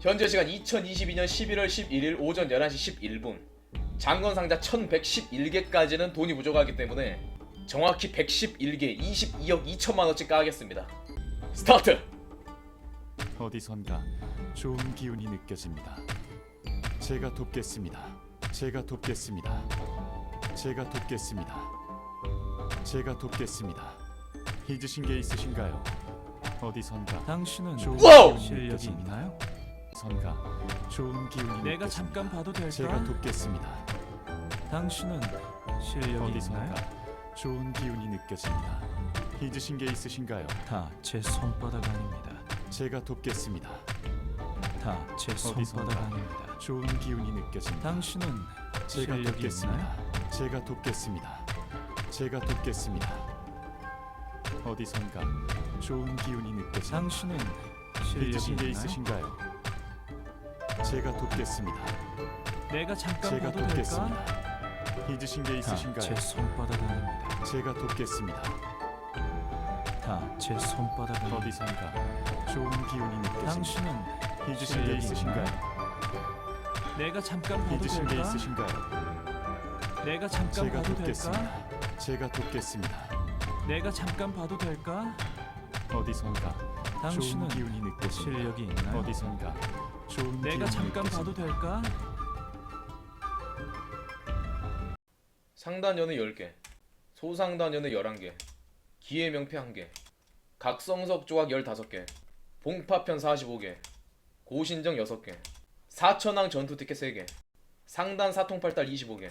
현재 시간 2022년 11월 11일 오전 11시 11분. 장건 상자 1111개까지는 돈이 부족하기 때문에 정확히 111개 22억 2천만 원씩 까겠습니다. 스타트! 어디선가 좋은 기운이 느껴집니다. 제가 돕겠습니다. 제가 돕겠습니다. 제가 돕겠습니다. 제가 돕겠습니다. 잊으신 게 있으신가요? 어디선가 당신은 좋은 와우! 기운이 실력이 느껴집니다. 있나요? 선가 좋은 기운이 내가 느껴집니다. 잠깐 봐도 될까? 제가 돕겠습니다. 당신은 실력이 있나요? 어디선가 좋은 기운이 느껴집니다. 잊으신 게 있으신가요? 다 제 손바닥 아닙니다. 제가 돕겠습니다. 다제 어디선가 손바닥 아닙니다. 좋은 기운이 느껴집니다. 당신은 제가 실력이 돕겠습니다. 제가 돕겠습니다. 제가 돕겠습니다. 어디선가 좋은 기운이 느껴집니다. 당신은 잊으신 실력이 게 있나요? 있으신가요? 제가 돕겠습니다. 내가 잠깐 제가 봐도 될까? 돕겠습니다. 잊으신 게다 있으신가요? 제 손바닥 아닙니다. 제가 돕겠습니다. 다제 손바닥 아닙니다. 어디선가 좋은 기운이 느껴집니다. 당신은 잊으신 게 실력이 있으신가요? 내가 잠깐 봐도 잊으신 게 될까? 있으신가요? 내가 잠깐 제가 봐도 될까? 돕겠습니다. 제가 돕겠습니다. 내가 잠깐 봐도 될까? 어디선가 좋은 당신은 기운이 느껴집니다. 실력이 있나요? 어디선가 좋은 내가 잠깐 봐도. 될까? 상단연의 10개, 소상단연의 11개, 기해명패 1개, 각성석 조각 15개, 봉파편 45개, 고신정 6개, 사천왕 전투 티켓 3개, 상단 사통팔달 25개,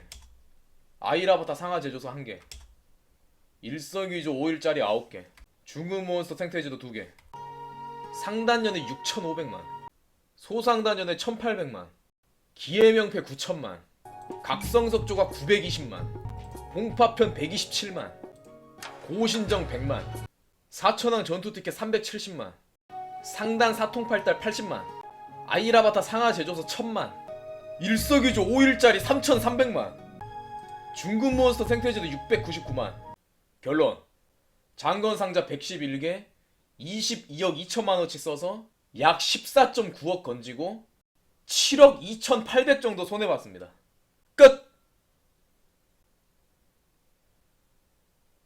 아이라바타 상하 제조소 1개, 일석이조 5일짜리 9개, 중후몬스터 생태지도 2개, 상단연의 6,500만, 소상단연의 1,800만, 기해명패 9천만, 각성석 조각 920만, 봉파편 127만, 고신정 100만, 사천왕 전투 티켓 370만, 상단 사통팔달 80만, 아이라바타 상하 제조소 1000만, 일석이조 5일짜리 3300만, 중급 몬스터 생태지도 699만. 결론. 장건 상자 111개, 22억 2천만 원치 써서 약 14.9억 건지고 7억 2,800 정도 손해봤습니다. 끝!